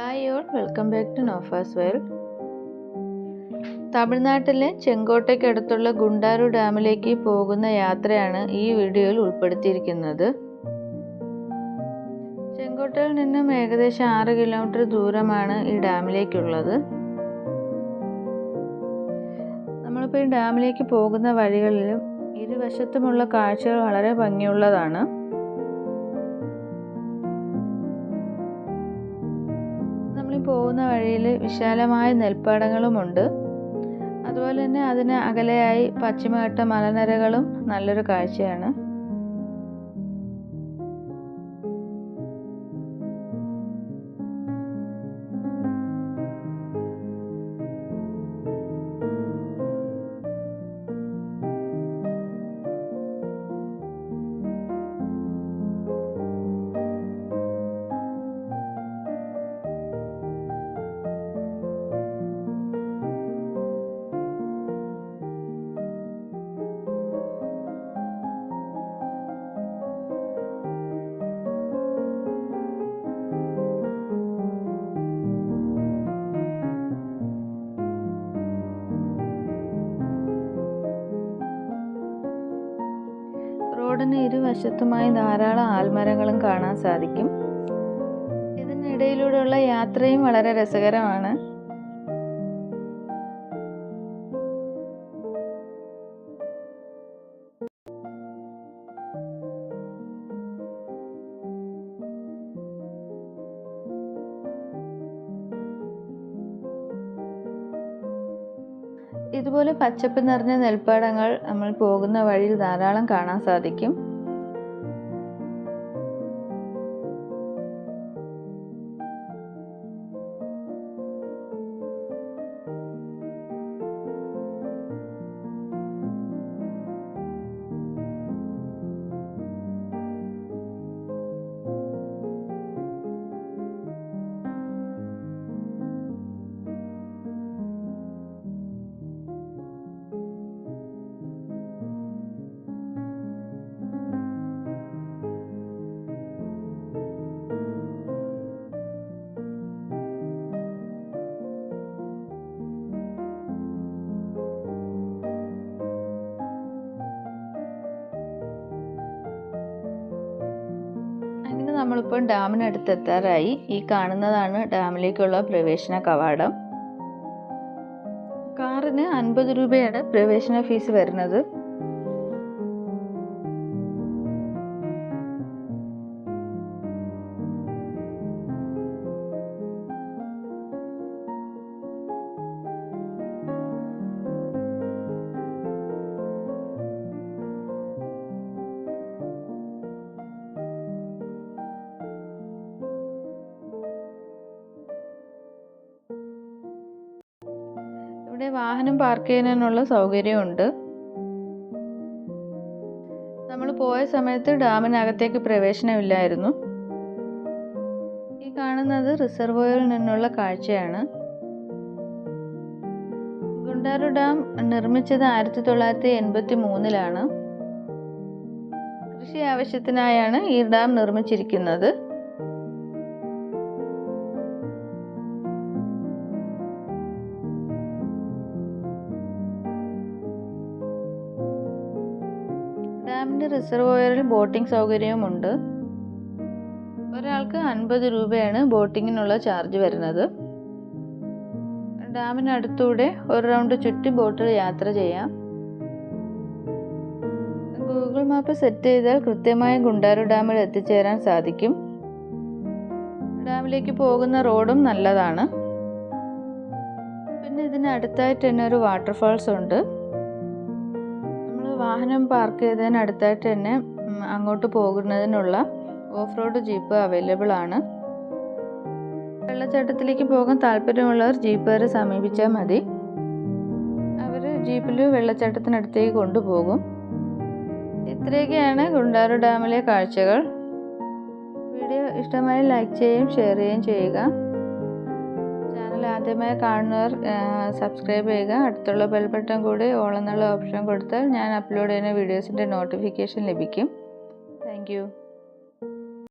Hi all welcome back to Nofa's world തമിഴ്നാട്ടിലെ ചെങ്കോട്ടയ്ക്കടുത്തുള്ള ഗുണ്ടാരു ഡാമിലേക്ക് പോകുന്ന യാത്രയാണ് ഈ വീഡിയോയിൽ ഉൾപ്പെടുത്തിയിരിക്കുന്നത്. ചെങ്കോട്ടയിൽ നിന്നും ഏകദേശം ആറ് കിലോമീറ്റർ ദൂരമാണ് ഈ ഡാമിലേക്കുള്ളത്. നമ്മളിപ്പോൾ ഈ ഡാമിലേക്ക് പോകുന്ന വഴികളിലും ഇരുവശത്തുമുള്ള കാഴ്ചകൾ വളരെ ഭംഗിയുള്ളതാണ്. പോകുന്ന വഴിയിൽ വിശാലമായ നെൽപ്പാടങ്ങളുമുണ്ട്. അതുപോലെ തന്നെ അതിന് അകലെയായി പശ്ചിമഘട്ട മലനിരകളും നല്ലൊരു കാഴ്ചയാണ്. റോഡിന് ഇരുവശത്തുമായി ധാരാളം ആൽമരങ്ങളും കാണാൻ സാധിക്കും. ഇതിനിടയിലൂടെയുള്ള യാത്രയും വളരെ രസകരമാണ്. ഇതുപോലെ പച്ചപ്പ് നിറഞ്ഞ നെൽപ്പാടങ്ങൾ നമ്മൾ പോകുന്ന വഴിയിൽ ധാരാളം കാണാൻ സാധിക്കും. നമ്മളിപ്പോൾ ഡാമിനടുത്ത് എത്താറായി ഈ കാണുന്നതാണ് ഡാമിലേക്കുള്ള പ്രവേശന കവാടം. കാറിന് അൻപത് രൂപയാണ് പ്രവേശന ഫീസ് വരുന്നത്. ഇവിടെ വാഹനം പാർക്ക് ചെയ്യുന്നതിനുള്ള സൗകര്യമുണ്ട്. നമ്മൾ പോയ സമയത്ത് ഡാമിനകത്തേക്ക് പ്രവേശനമില്ലായിരുന്നു. ഈ കാണുന്നത് റിസർവോയറിൽ നിന്നുള്ള കാഴ്ചയാണ്. ഗുണ്ടാറു ഡാം നിർമ്മിച്ചത് ആയിരത്തി തൊള്ളായിരത്തി എൺപത്തി മൂന്നിലാണ് കൃഷി ആവശ്യത്തിനായാണ് ഈ ഡാം നിർമ്മിച്ചിരിക്കുന്നത്. ഡാമിന്റെ റിസർവോയറിൽ ബോട്ടിംഗ് സൗകര്യവുമുണ്ട്. ഒരാൾക്ക് അൻപത് രൂപയാണ് ബോട്ടിങ്ങിനുള്ള ചാർജ് വരുന്നത്. ഡാമിനടുത്തൂടെ ഒരു റൗണ്ട് ചുറ്റി ബോട്ടിൽ യാത്ര ചെയ്യാം. ഗൂഗിൾ മാപ്പ് സെറ്റ് ചെയ്താൽ കൃത്യമായി ഗുണ്ടാരു ഡാമിൽ എത്തിച്ചേരാൻ സാധിക്കും. ഡാമിലേക്ക് പോകുന്ന റോഡും നല്ലതാണ്. പിന്നെ ഇതിനടുത്തായിട്ട് തന്നെ ഒരു വാട്ടർഫാൾസ് ഉണ്ട്. വാഹനം പാർക്ക് ചെയ്തതിനടുത്തായിട്ട് തന്നെ അങ്ങോട്ട് പോകുന്നതിനുള്ള ഓഫ് റോഡ് ജീപ്പ് അവൈലബിൾ ആണ്. വെള്ളച്ചാട്ടത്തിലേക്ക് പോകാൻ താല്പര്യമുള്ളവർ ജീപ്പുകാരെ സമീപിച്ചാൽ മതി. അവർ ജീപ്പിൽ വെള്ളച്ചാട്ടത്തിനടുത്തേക്ക് കൊണ്ടുപോകും. ഇത്രയൊക്കെയാണ് ഗുണ്ടാറു ഡാമിലെ കാഴ്ചകൾ. വീഡിയോ ഇഷ്ടമായി ലൈക്ക് ചെയ്യുകയും ഷെയർ ചെയ്യുകയും ചെയ്യുക. ആദ്യമായി കാണുന്നവർ സബ്സ്ക്രൈബ് ചെയ്യുക. അടുത്തുള്ള ബെൽ ബട്ടൺ കൂടി ഓൾ എന്നുള്ള ഓപ്ഷൻ കൊടുത്താൽ ഞാൻ അപ്ലോഡ് ചെയ്യുന്ന വീഡിയോസിന്റെ നോട്ടിഫിക്കേഷൻ ലഭിക്കും. താങ്ക്